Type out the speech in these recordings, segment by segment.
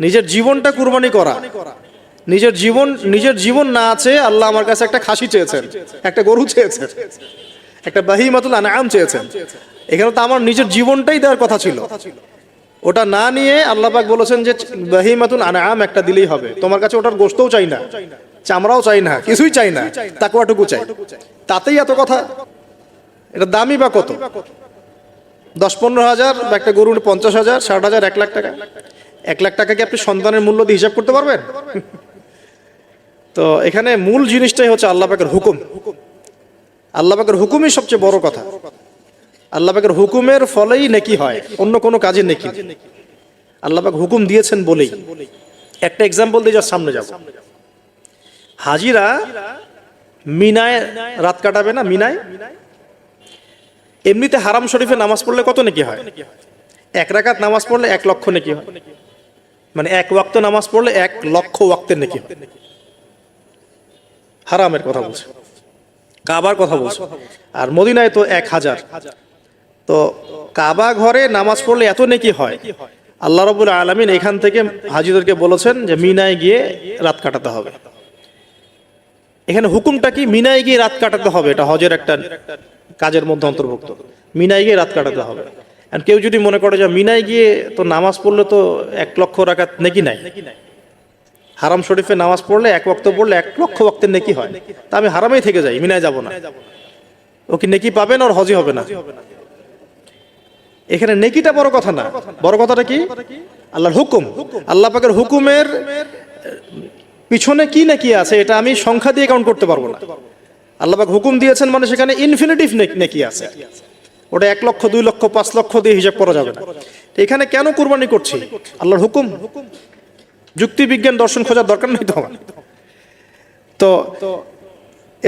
নিজের জীবনটা কুরবানি করা। নিজের জীবন নিজের জীবন না আছে আল্লাহ আমার কাছে একটা খাসি চেয়েছেন একটা গরু চেয়েছেন একটা বাহি বাহিমাতুল আনাম চেয়েছেন। এখানে তো আমার নিজের জীবনটাই দেওয়ার কথা ছিল। ওটা না নিয়ে আল্লাহ পাক বলেছেন যে বাহি বাহিমাতুল আনাম একটা দিলেই হবে। তোমার কাছে ওটার গোস্তও চাই না চামড়াও চাই না কিছুই চাই না তাকুয়াটুকু চাই তাতেই এত কথা? এটা দামই বা কত? দশ পনেরো হাজার বা একটা গরু পঞ্চাশ হাজার ষাট হাজার এক লাখ টাকা। এক লাখ টাকা কি আপনি সন্তানের মূল্য দিয়ে হিসাব করতে পারবেন? তো এখানে মূল জিনিসটাই হচ্ছে আল্লাহ পাকের হুকুম। আল্লাহ পাকের হুকুমই সবচেয়ে বড় কথা। আল্লাহ পাকের হুকুমের ফলেই নেকি হয়, অন্য কোনো কাজে নেকি। আল্লাহ পাক হুকুম দিয়েছেন বলেই। একটা এক্সাম্পল দিয়ে যার সামনে যাব। হাজিরা মিনায় রাত কাটাবে না? মিনায়? এমনিতে হারাম শরীফে নামাজ পড়লে কত নেকি হয়? এক রাকাত নামাজ পড়লে এক লক্ষ নেকি হয়। মানে এক ওয়াক্ত নামাজ পড়লে এক লক্ষ ওয়াক্তের নেকি হারামের কথা বলছে। কাবার কথা বলছে। আর মদিনায় তো এক হাজার। তো কাবা ঘরে নামাজ পড়লে এত নেকি হয়? আল্লাহ রবুল আলমিন এখান থেকে হাজিদেরকে বলেছেন যে মিনায় গিয়ে রাত কাটাতে হবে। এখানে হুকুমটা কি? মিনায় গিয়ে রাত কাটাতে হবে? এটা হজের একটা কাজের মধ্যে অন্তর্ভুক্ত। মিনায় গিয়ে রাত কাটাতে হবে। আর কেউ যদি মনে করে যে মিনায় গিয়ে তো নামাজ পড়লে তো এক লক্ষ রাকাত নেকি নাই। হারাম শরীফে নামাজ পড়লে এক ওয়াক্ত পড়লে এক লক্ষ ওয়াক্তের নেকি হয়। তা আমি হারামেই থেকে যাই, মিনায় যাব না। ও কি নেকি পাবেন আর হজি হবে না? এখানে নেকিটা বড় কথা না। বড় কথাটা কি? আল্লাহর হুকুম। আল্লাহ পাকের হুকুমের পিছনে কি নাকি আছে এটা আমি সংখ্যা দিয়ে কাউন্ট করতে পারব না। আল্লাহ পাক হুকুম দিয়েছেন মানে সেখানে ইনফিনিটিভ নাকি আছে। ওটা এক লক্ষ, দুই লক্ষ, পাঁচ লক্ষ দিয়ে হিসাব করা যাবে এখানে কেন কুরবানি করছি? আল্লাহর হুকুম? যুক্তি বিজ্ঞান দর্শন খোঁজার দরকার নেই তো তো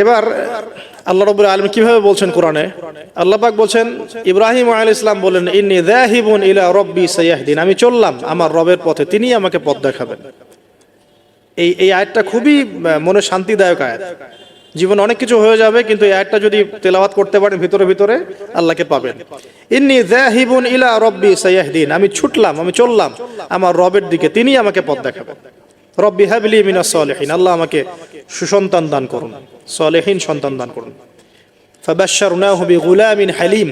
এবার আল্লাহ রবুল আলম কীভাবে বলছেন কোরআনে? আল্লাপাক বলছেন, ইব্রাহিম আল ইসলাম বলেন ইন্নি দাহিবুন ইলা রব্বি সাইয়াহদিন। আমি চললাম আমার রবের পথে, তিনি আমাকে পথ দেখাবেন। এই এই আয়াতটা খুবই মনে শান্তিদায়ক আয়াত। জীবনে অনেক কিছু হয়ে যাবে, কিন্তু একটা যদি তেলাওয়াত করতে পারেন ভিতরে ভিতরে, আল্লাহকে পাবেন। ইন্নি যাহিবুন ইলা রব্বি সাইয়াহদিন, আমি ছুটলাম, আমি চললাম, আমার রবের দিকে তিনি আমাকে পথ দেখাবেন। রব্বি হাবলি মিনাস সলিহিন, আল্লাহ আমাকে সুসন্তান দান করুন, সলেহীন সন্তান দান করুন। ফাবাশশারনাহু বিগুলামিন হালিম,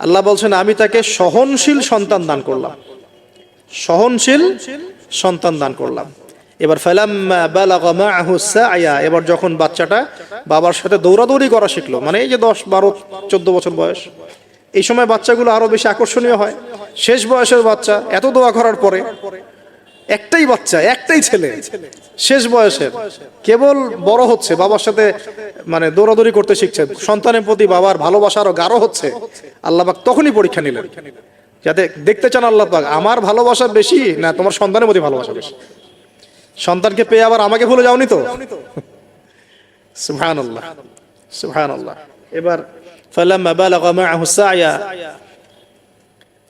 আল্লাহ বলছেন, আমি তাকে সহনশীল সন্তান দান করলাম। সহনশীল সন্তান দান করলাম। এবার ফালাম্মা বালাগা মাআহু এবার যখন বাচ্চাটা বাবার সাথে দৌড়াদৌড়ি করা শিখলো মানে এই যে দশ, বারো, চোদ্দ বছর বয়স, এই সময় বাচ্চাগুলো আরও বেশি আকর্ষণীয় হয়। শেষ বয়সের বাচ্চা, এত দোয়া করার পরে একটাই বাচ্চা, একটাই ছেলে, শেষ বয়সের, কেবল বড় হচ্ছে, বাবার সাথে মানে দৌড়াদৌড়ি করতে শিখছে, সন্তানের প্রতি বাবার ভালোবাসা আরও গাঢ় হচ্ছে, আল্লাহ পাক তখনই পরীক্ষা নিলেন। যাতে দেখতে চান আল্লাহ আমার ভালোবাসা বেশি না তোমার সন্তানের প্রতি ভালোবাসা বেশি? সন্তানকে পেয়ে আবার আমাকে ভুলে যাওনি তো? সুবহান আল্লাহ সুবহান আল্লাহ এবার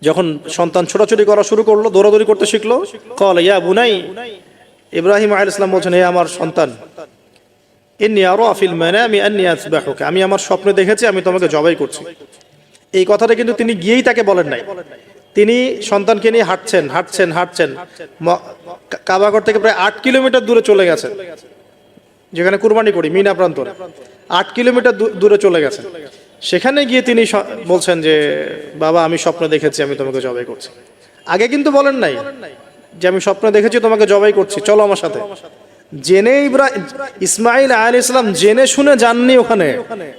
যখন সন্তান ছোটাছুটি করা শুরু করল, দৌড়াদৌড়ি করতে শিখলো, কল, ইয়া বুনাই, ইব্রাহিম আলাইহিস সালাম বলছেন হে আমার সন্তান আমি আমার স্বপ্নে দেখেছি, আমি তোমাকে জবাই করছি। এই কথাটা কিন্তু তিনি গিয়েই তাকে বলেন নাই। তিনি সন্তানকে নিয়ে হাঁটছেন হাঁটছেন হাঁটছেন। কাবাগর থেকে প্রায় আট কিলোমিটার দূরে চলে গেছেন। যেখানে কুরবানি করি, মিনা প্রান্তরে। আট কিলোমিটার দূরে চলে গেছেন। সেখানে গিয়ে তিনি বলছেন যে, বাবা, আমি স্বপ্ন দেখেছি, আমি তোমাকে জবাই করছি। আগে কিন্তু বলেন নাই যে, আমি স্বপ্ন দেখেছি, তোমাকে জবাই করছি। চলো আমার সাথে। জেনে ইসমাইল আলী ইসলাম জেনে শুনে যাননি ওখানে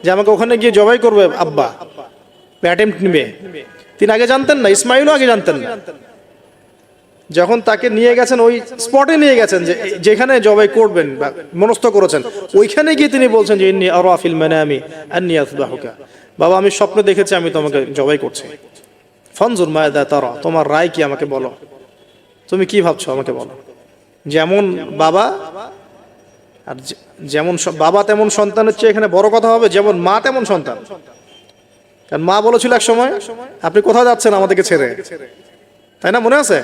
যে, আমাকে ওখানে গিয়ে জবাই করবে আব্বা। অ্যাটেম্প নিবে। তিনি আগে জানতেন না, ইসমাইলও আগে জানতেন না। যখন তাকে নিয়ে গেছেন, ওই স্পটে নিয়ে গেছেন যে যেখানে জবাই করবেন বা মনস্থ করেছেন, ওইখানে গিয়ে তিনি বলছেন যে, ইন্নি আরা ফিল আমি আন্নি আসবাহুকা বাবা, আমি স্বপ্ন দেখেছি আমি তোমাকে জবাই করছি। ফনজুর মায়দা তারা, তোমার রায় কি আমাকে বলো? তুমি কি ভাবছ আমাকে বলো? যেমন বাবা, আর যেমন বাবা তেমন সন্তান হচ্ছে, এখানে বড় কথা হবে, যেমন মা তেমন সন্তান। কারণ মা বলেছিল এক সময়, আপনি কোথাও যাচ্ছেন আমাদেরকে ছেড়ে? তাই না, মনে আছে?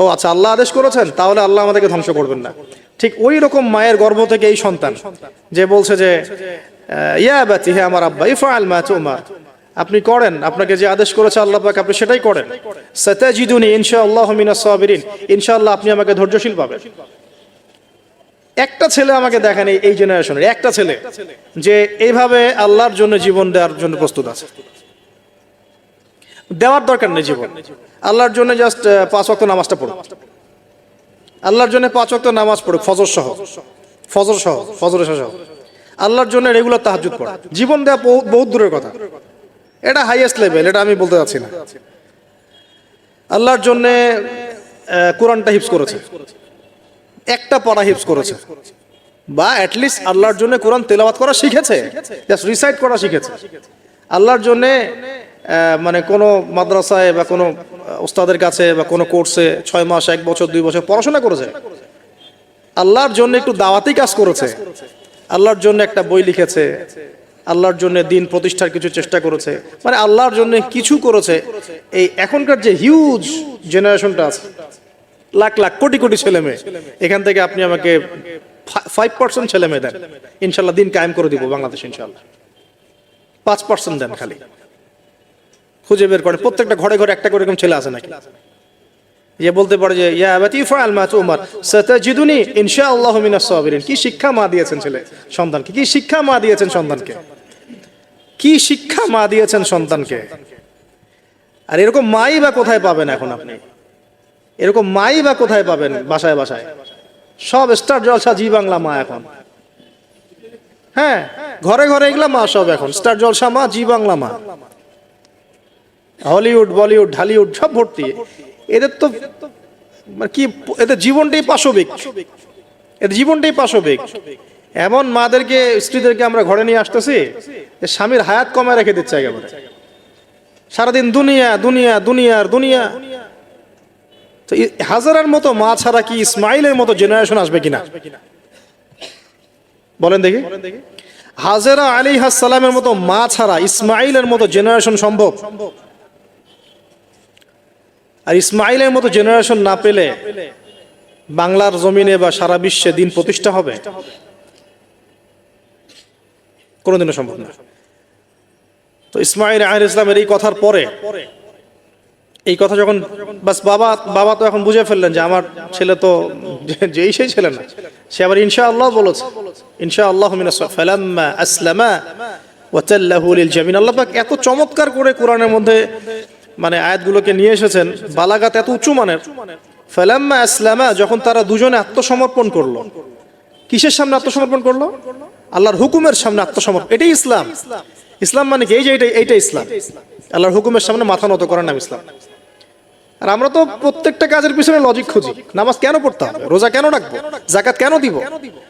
ও আচ্ছা আল্লাহ আদেশ করেছেন, তাহলে আল্লাহ আমাদেরকে ধ্বংস করবেন না। ঠিক ওই রকম মায়ের গর্ভ থেকে এই সন্তান, যে বলছে যে ইয়া বাতি আমার আব্বা, ইফআল মা আপনি করেন, আপনাকে যে আদেশ করেছে আল্লাহ পাক, আপনি সেটাই করেন। সাতাজিদুনি ইনশাআল্লাহ মিনাস সাবিরিন। ইনশাআল্লাহ আপনি আমাকে ধৈর্যশীল পাবেন। একটা ছেলে আমাকে দেখেন এই- জেনারেশনের একটা ছেলে, যে এইভাবে আল্লাহর জন্য জীবন দেওয়ার জন্য প্রস্তুত আছে। দেওয়ার দরকার নেই জীবন। আল্লাহর জন্য জাস্ট পাঁচ ওয়াক্ত নামাজটা পড়ুক। আল্লাহর জন্য পাঁচ ওয়াক্ত নামাজ পড়ুক, ফজর সহ। ফজর সহ ফজর সহ। আল্লাহর জন্য রেগুলার তাহাজুদ পড়া। জীবন দেওয়া বহু- বহুত দূরের কথা। এটা হাইয়েস্ট লেভেল এটা আমি বলতে চাচ্ছি না। আল্লাহর জন্য কোরআনটা হিপস করেছে। একটা পড়া হিপস করেছে। বা অ্যাটলিস্ট আল্লাহর জন্য কোরআন তেলাওয়াত করা শিখেছে। জাস্ট রিসাইট করা শিখেছে। আল্লাহর জন্য মানে কোনো মাদ্রাসায় বা কোনো ওস্তাদের কাছে বা কোনো কোর্সে ছয় মাস, এক বছর, দুই বছর পড়াশোনা করেছে। আল্লাহর জন্য একটু দাওয়াতি কাজ করেছে। আল্লাহর জন্য একটা বই লিখেছে। আল্লাহর জন্য দিন প্রতিষ্ঠার কিছু চেষ্টা করেছে। মানে আল্লাহর জন্য কিছু করেছে। এই এখনকার যে হিউজ জেনারেশনটা আছে লাখ লাখ কোটি কোটি ছেলে মেয়ে। এখান থেকে আপনি আমাকে ফাইভ পার্সেন্ট ছেলে মেয়ে দেন। ইনশাল্লাহ দিন কায়েম করে দিব বাংলাদেশ, ইনশাল্লাহ। পাঁচ পার্সেন্ট দেন খালি। খুঁজে বের করে। প্রত্যেকটা ঘরে ঘরে একটা করে এরকম ছেলে আছে নাকি? যে বলতে পারে যে, ইয়া আবাতি ফাআল মা তুমার, সাতাজিদুনি ইনশাআল্লাহ মিনাস সাবিরিন। কি শিক্ষা মা দিয়েছেন ছেলে সন্তানকে? কি শিক্ষা মা দিয়েছেন সন্তানকে? কি শিক্ষা মা দিয়েছেন সন্তানকে? আর এরকম মাই বা কোথায় পাবেন এখন আপনি? এরকম মাই বা কোথায় পাবেন বাসায় বাসায়? সব স্টার জলসা জি বাংলা মা এখন। হ্যাঁ ঘরে ঘরে এগুলা মা সব এখন। স্টার জলসা মা, জি বাংলা মা। হলিউড বলিউড ঢালিউড সব ভর্তি। এদের তো মানে কি, এদের জীবনটাই পাশবিক। এদের জীবনটাই পাশবিক। এমন মাদেরকে, স্ত্রীদেরকে আমরা ঘরে নিয়ে আসতেছি স্বামীর হায়াত কমায় রেখে দিচ্ছে একেবারে। সারাদিন দুনিয়া দুনিয়া, দুনিয়ার দুনিয়া। তো হাজারার মতো মা ছাড়া কি ইসমাইলের মতো জেনারেশন আসবে কিনা? বলেন দেখি। হাজারা আলী সালামের মতো মা ছাড়া ইসমাইলের মতো জেনারেশন সম্ভব? আর ইসমাইলের মতো জেনারেশন না পেলে বাংলার জমিনে বা সারা বিশ্বে দিন প্রতিষ্ঠা হবে? কোনোদিনও সম্ভব না। তো ইসমাইল আহ ইসলামের এই কথার পরে এই কথা যখন বাস বাবা বাবা তো এখন বুঝে ফেললেন যে আমার ছেলে তো যেই সেই ছেলে না। সে আবার ইনশা আল্লাহ বলেছে ইনশা আল্লাহ ফালাম্মা আসলামা ওয়াতাল্লাহু লিল জামিন। আল্লাহ পাক এত চমৎকার করে কোরআনের মধ্যে মানে আয়াতগুলোকে নিয়ে এসেছেন, বালাগাত এত উঁচু মানের। ফালাম্মা আসলামা, যখন তারা দুজনে আত্মসমর্পণ করল। কিসের সামনে আত্মসমর্পণ করল? আল্লাহর হুকুমের সামনে আত্মসমর্পণ। এটাই ইসলাম। ইসলাম মানে কি? এই যে এইটা এইটা ইসলাম। আল্লাহর হুকুমের সামনে মাথা নত করার নাম ইসলাম। আর আমরা তো প্রত্যেকটা কাজের পিছনে লজিক খুঁজি। নামাজ কেন পড়তে হবে রোজা কেন রাখব? জাকাত কেন দিব?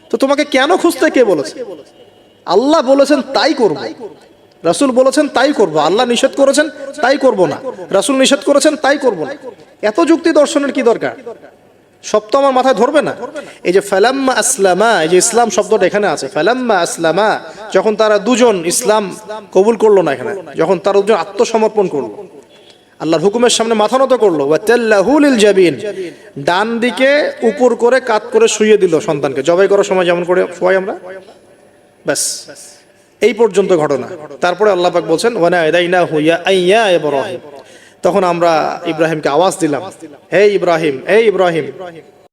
তো তোমাকে কেন খুঁজতে কে বলেছে? আল্লাহ বলেছেন, তাই করব। রাসুল বলেছেন, তাই করব। আল্লাহ নিষেধ করেছেন, তাই করব না। রাসূল নিষেধ করেছেন, তাই করব না। এত যুক্তি দর্শনের কি দরকার? সব তো আমার মাথায় ধরবে না। এই যে ফালাম্মা আসলামা, এই যে ইসলাম শব্দটা এখানে আছে। ফালাম্মা আসলামা, যখন তারা দুজন ইসলাম কবুল করল না এখানে, যখন তারা দুজন আত্মসমর্পণ করল আল্লাহর হুকুমের সামনে মাথা নত করল। জাবিন। ডান দিকে উপর করে কাত করে শুয়ে দিল সন্তানকে। জবাই করার সময় যেমন করে শোয়াই আমরা। ব্যাস। এই পর্যন্ত ঘটনা। তারপরে আল্লাহ পাক বলছেন ইব্রাহিম। তখন আমরা ইব্রাহিমকে আওয়াজ দিলাম, হে ইব্রাহিম হে ইব্রাহিম।